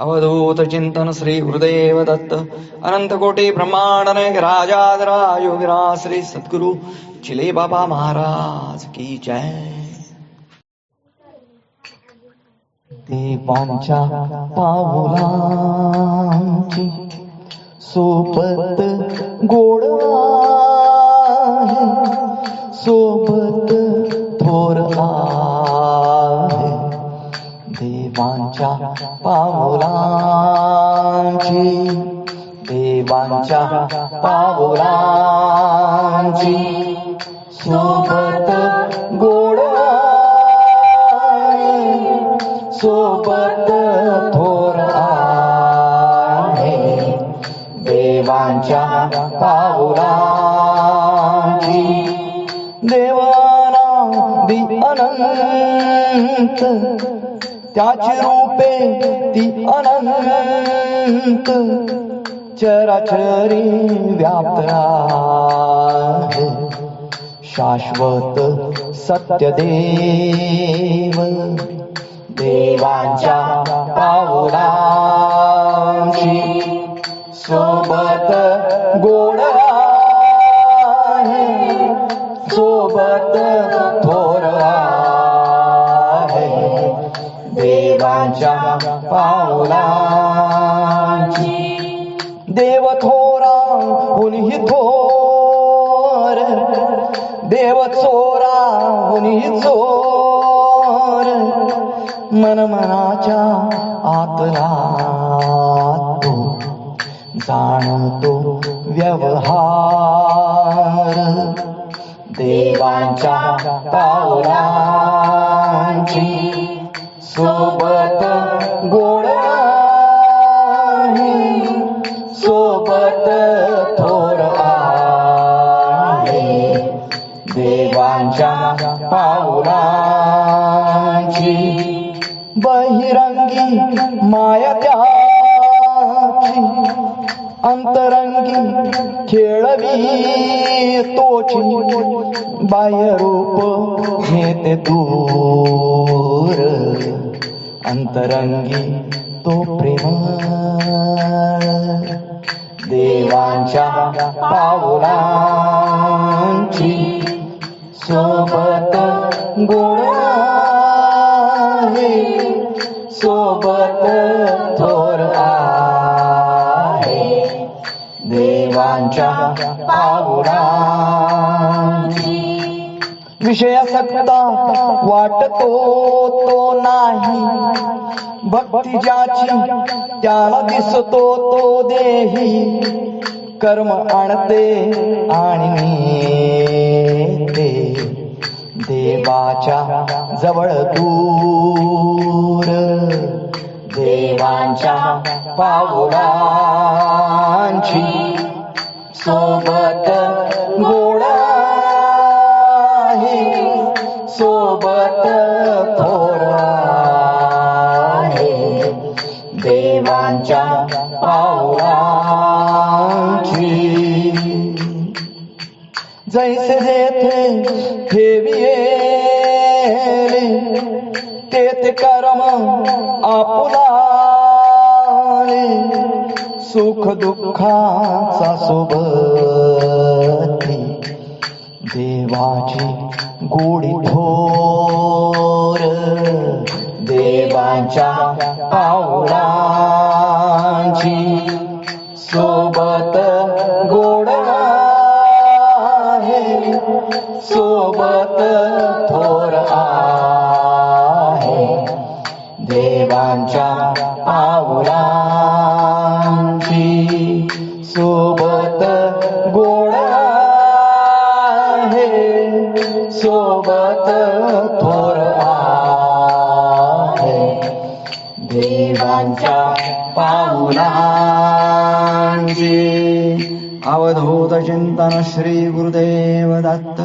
अवधूत चिंतन श्री गुरुदेव दत्त अनंत कोटी ब्रह्मांड राजाधराज योगिराज श्री सद्गुरु चिले बाबा महाराज की जय। देवांच्या पावलांची सोबत गोड सोबत थोर आहे. देवांच्या पावला पावलांची सोबत गोड सोबत थोर आहे. देवांच्या पावलांची देवाना दि अनंत त्याची रूपे ती अनंत. चराचरी व्याप्त आहे. शाश्वत सत्यदेव देवांच्या पावलांची सोबत गोड आहे. सोबत थोर आहे. देवांच्या पावलांची देव थोरा हुनी थोर देव चोरा हुनी चोर मनमनाच्या आतला तो जाणतो व्यवहार. देवांच्या पावलांची सोबत गो सोबत थोर देवांच्या पावलांची बहिरंगी माया त्याची. अंतरंगी खेळवी तोची. बाह्यरूप घेते दूर. अंतरंगी तो प्रेम देवांच्या पावलांची सोबत गोड आहे सोबत थोर आहे. देवांच्या पावलांची विषयासक्ता वाटतो तो नाही. भक्ती ज्याची त्याला दिसतो तो देही कर्म आणते आणि ते देवाच्या जवळ दूर. देवांच्या पावला देवांच्या पावलांची. जैसे जेथे ठेविले तेथे कर्म आपुलाले सुख दुःखाचा सोबत देवाची गोडी थोर देवांच्या पावला त्यांच्या पावलांची सोबत गोड आहे सोबत थोर आहे. देवांच्या पावलांची अवधूत चिंतन श्री गुरुदेव दत्त